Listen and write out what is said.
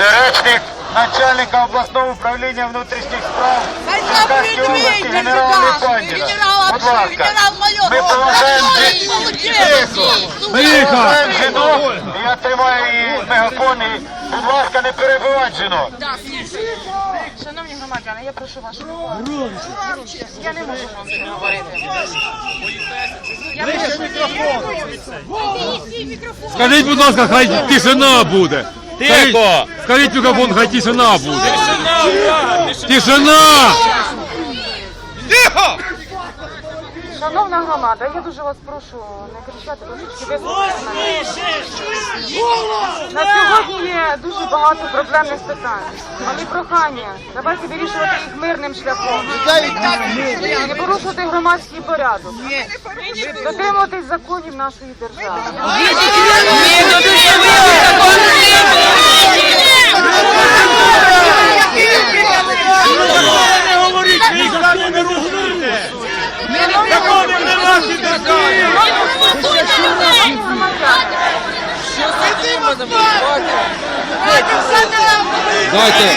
Речник начальника обласного управління внутрішніх справ Черкаської області відмінь, генерал Черкаський, Лепандіна. генерал Будь ласка, ми поважаємо жінок. і Я тримаю її мегафон. і, Будь ласка, не перебивайте жінок. Шановні громадяни, я прошу вашу увагу. Я не можу вам це говорити. Я прошу Скажіть, будь ласка, хай тишина буде. Тихо! Скажіть мікрофон, хай тишина буде. Тишина! Шановна громада, я дуже вас прошу не кричати, трошечки мене. На сьогодні є дуже багато проблемних питань. Але прохання, давайте вирішувати їх мирним шляхом. Не порушувати громадський порядок. Дотримуватись законів нашої держави. Дайте. Дайте,